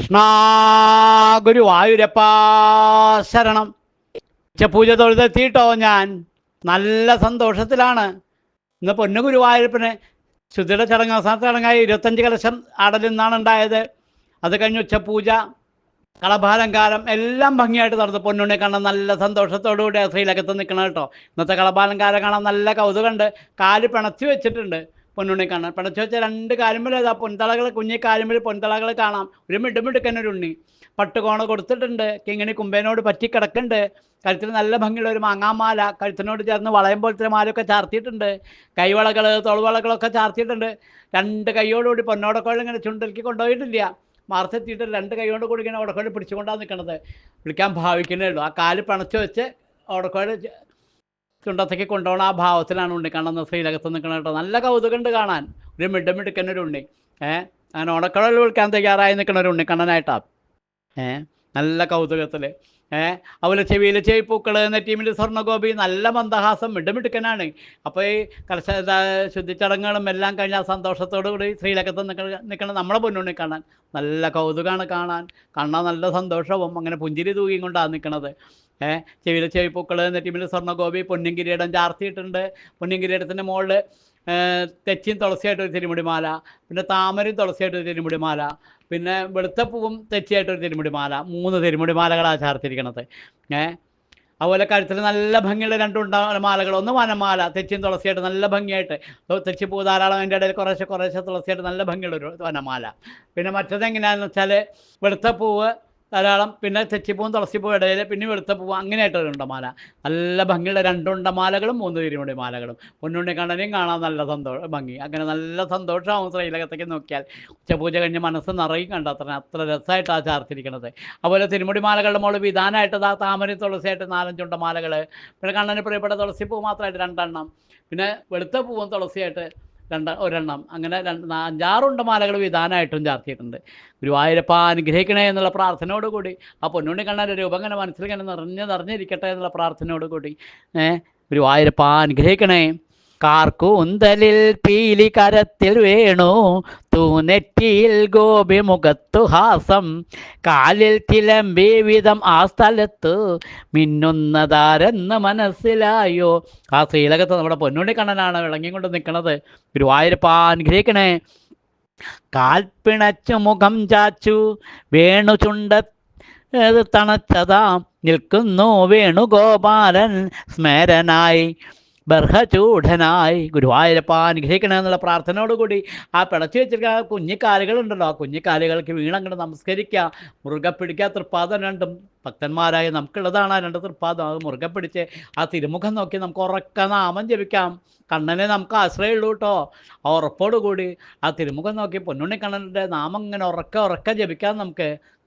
കൃഷ്ണ ഗുരുവായൂരപ്പ ശരണം. ഉച്ചപൂജ തൊഴുതെത്തിയിട്ടോ ഞാൻ. നല്ല സന്തോഷത്തിലാണ്. ഇന്ന് പൊന്നു ഗുരുവായൂരപ്പന് ശുദ്ധിയുടെ ചടങ്ങ് അവസാനത്തെ ചടങ്ങായി ഇരുപത്തഞ്ച് കലശം അടലിൽ നിന്നാണ് ഉണ്ടായത്. അത് കഴിഞ്ഞ് ഉച്ചപൂജ കളഭാലങ്കാരം എല്ലാം ഭംഗിയായിട്ട് നടന്നു. പൊന്നുണ്ണി കാണാൻ നല്ല സന്തോഷത്തോടു കൂടി ശ്രീലകത്ത് നിൽക്കണം കേട്ടോ. ഇന്നത്തെ കളഭാലങ്കാരം കാണാൻ നല്ല കൗതുകമുണ്ട്. കാൽ പിണച്ചു വെച്ചിട്ടുണ്ട്. പൊന്നുണ്ണി കാണാൻ. പടച്ചു വെച്ച രണ്ട് കാലുമ്പോൾ ഏതാ പൊൻതളകൾ കുഞ്ഞി കാലുമ്പോൾ പൊൻതളകൾ കാണാം. ഒരു മിടുമിടുക്കൻ ഒരു ഉണ്ണി. പട്ടുകോണ കൊടുത്തിട്ടുണ്ട്. കിങ്ങിണി കുമ്പേനോട് പറ്റി കിടക്കുന്നുണ്ട്. കഴുത്തിൽ നല്ല ഭംഗിയുള്ള ഒരു മാങ്ങാമാല കഴുത്തിനോട് ചേർന്ന് വളയം പോലത്തെ മാലയൊക്കെ ചാർത്തിയിട്ടുണ്ട്. കൈവളകൾ തൊളവളകളൊക്കെ ചാർത്തിയിട്ടുണ്ട്. രണ്ട് കൈയോടുകൂടി പൊന്നോടക്കോളം ഇങ്ങനെ ചുണ്ടലിക്ക് കൊണ്ടുപോയിട്ടില്ല. മാർച്ചെത്തിയിട്ട് രണ്ട് കൈയോട് കൂടി ഇങ്ങനെ ഉടക്കോട് പിടിച്ചുകൊണ്ടാണ് നിൽക്കുന്നത് വിളിക്കാൻ ഭാവിക്കുന്നേ ഉള്ളൂ. ആ കാൽ പണച്ച് വെച്ച് ഓടക്കോഴ ചുണ്ടത്തേക്ക് കൊണ്ടുപോകണ. ആ ഭാവത്തിലാണ് ഉണ്ണി കാണുന്നത്. ശ്രീലകത്ത് നിൽക്കണ കേട്ടോ. നല്ല കൗതുകമുണ്ട് കാണാൻ. ഒരു മിഡ മിടുക്കൻ ഒരു ഉണ്ണി. ഏഹ് അങ്ങനെ ഓടക്കടൽ വിളിക്കാൻ തയ്യാറായി നിൽക്കണ ഒരു ഉണ്ണിക്കണ്ണനായിട്ടാണ് ഏഹ് നല്ല കൗതുകത്തിൽ ഏഹ് അതുപോലെ ചെവിയിൽ ചെവിപ്പൂക്കൾ നെറ്റീമിൽ സ്വർണഗോപി നല്ല മന്ദഹാസം മിടുമിടുക്കനാണ്. അപ്പോൾ ഈ ഇതാ ശുദ്ധിച്ചടങ്ങുകളും എല്ലാം കഴിഞ്ഞ സന്തോഷത്തോടു കൂടി ശ്രീലകത്ത് നിൽക്കണ നമ്മളെ പൊന്നുണ്ണി കാണാൻ നല്ല കൗതുകമാണ് കാണാൻ. കണ്ണാൻ നല്ല സന്തോഷവും. അങ്ങനെ പുഞ്ചിരി തൂകിയും കൊണ്ടാണ് നിൽക്കണത് ഏഹ് ചെവിയിൽ ചെവിപ്പൂക്കൾ ടീമിൽ സ്വർണഗോപി പൊന്നിൻ കിരീടം ചാർത്തിയിട്ടുണ്ട്. പൊന്നിൻ കിരീടത്തിന്റെ മുകളിൽ തെച്ചിയും തുളസിയായിട്ട് ഒരു തിരുമുടിമാല പിന്നെ താമരയും തുളസിയായിട്ട് ഒരു തിരുമുടിമാല പിന്നെ വെളുത്തപ്പൂവും തെച്ചിയായിട്ടൊരു തിരുമുടിമാല മൂന്ന് തിരുമുടിമാലകളാണ് ചേർത്തിരിക്കണത്. ഏഹ് അതുപോലെ കഴുത്തിൽ നല്ല ഭംഗിയുള്ള രണ്ട് ഉണ്ട മാലകൾ ഒന്ന് വനമാല തെച്ചിയും തുളസിയായിട്ട് നല്ല ഭംഗിയായിട്ട് തെച്ചി പൂ ധാരാളം അതിന്റെ ഇടയിൽ കുറേശ്ശെ കുറേശ്ശെ തുളസിയായിട്ട് നല്ല ഭംഗിയുള്ള ഒരു വനമാല. പിന്നെ മറ്റത് എങ്ങനെയാണെന്ന് വെച്ചാൽ വെളുത്തപ്പൂവ് ധാരാളം. പിന്നെ തെച്ചിപ്പൂവും തുളസിപ്പൂവും ഇടയിൽ പിന്നെ വെളുത്ത വെളുത്തപ്പൂവ് അങ്ങനെയായിട്ടൊരു ഉണ്ടമാല. നല്ല ഭംഗിയുള്ള രണ്ടുണ്ടമാലകളും മൂന്ന് തിരുമുടി മാലകളും. പൊന്നുണ്ണി കണ്ണനെയും കാണാൻ നല്ല സന്തോഷം ഭംഗി. അങ്ങനെ നല്ല സന്തോഷമാവും ശ്രീലകത്തേക്ക് നോക്കിയാൽ. ഉച്ചപൂജ കഴിഞ്ഞ് മനസ്സ് നിറയും കണ്ട അത്ര രസമായിട്ടാണ് ചാർത്തിരിക്കുന്നത് അതുപോലെ തിരുമുടി മാലകളുടെ മുകളിൽ വിധാനമായിട്ട് താമര തുളസിയായിട്ട് നാലഞ്ചുണ്ട മാലകൾ പിന്നെ കണ്ണന് പ്രിയപ്പെട്ട തുളസിപ്പൂ മാത്രമായിട്ട് രണ്ടെണ്ണം. പിന്നെ വെളുത്ത പൂവും തുളസിയായിട്ട് രണ്ട് ഒരെണ്ണം. അങ്ങനെ രണ്ട് അഞ്ചാറുണ്ട മാലകൾ വിധാനമായിട്ടും ചാർത്തിയിട്ടുണ്ട്. ഗുരുവായൂരപ്പ അനുഗ്രഹിക്കണേ എന്നുള്ള പ്രാർത്ഥനയോടുകൂടി ആ പൊന്നുണ്ണി കണ്ണന്റെ രൂപം ഇങ്ങനെ മനസ്സിൽ ഇങ്ങനെ നിറഞ്ഞ് നിറഞ്ഞിരിക്കട്ടെ എന്നുള്ള പ്രാർത്ഥനയോടുകൂടി ഏഹ് ഗുരുവായൂരപ്പ അനുഗ്രഹിക്കണേ. കാർക്കൂന്തലിൽ പീലി കരത്തിൽ വേണു. തൂനെറ്റിയിൽ ഗോപി മുഖത്തു ഹാസം. കാലിൽ തിലമ്പി വിധം ആ സ്ഥലത്ത് മിന്നുന്നതാരെന്ന് മനസ്സിലായോ? ആ ശ്രീലകത്ത് നമ്മുടെ പൊന്നുണ്ണി കണ്ണനാണ് വിളങ്ങിക്കൊണ്ട് നിൽക്കുന്നത്. ഗുരുവായൂരപ്പ അനുഗ്രഹിക്കണേ കാൽപ്പിണച്ചു മുഖം ചാച്ചു. വേണു ചുണ്ട തണച്ചതാ. നിൽക്കുന്നു വേണുഗോപാലൻ സ്മരനായി ബർഹചൂഢനായി ഗുരുവായൂരപ്പ അനുഗ്രഹിക്കണം എന്നുള്ള പ്രാർത്ഥനയോടുകൂടി ആ പിടച്ചു വെച്ചിരിക്കുന്ന ആ കുഞ്ഞിക്കാലുകളുണ്ടല്ലോ ആ കുഞ്ഞിക്കാലുകൾക്ക് വീണങ്ങോട്ട് നമസ്കരിക്കുക. മുറുകെ പിടിക്കുക. തൃപ്പാദം രണ്ടും ഭക്തന്മാരായ നമുക്കുള്ളതാണ്. ആ രണ്ട് തൃപ്പാദം അത് മുറുകെ പിടിച്ച് ആ തിരുമുഖം നോക്കി നമുക്ക് ഉറക്ക നാമം ജപിക്കാം. കണ്ണനെ നമുക്ക് ആശ്രയമുള്ളൂ കേട്ടോ. ആ ഉറപ്പോടുകൂടി ആ തിരുമുഖം നോക്കി പൊന്നുണ്ണി കണ്ണന്റെ നാമം ഇങ്ങനെ ഉറക്ക ഉറക്ക ജപിക്കാം നമുക്ക്.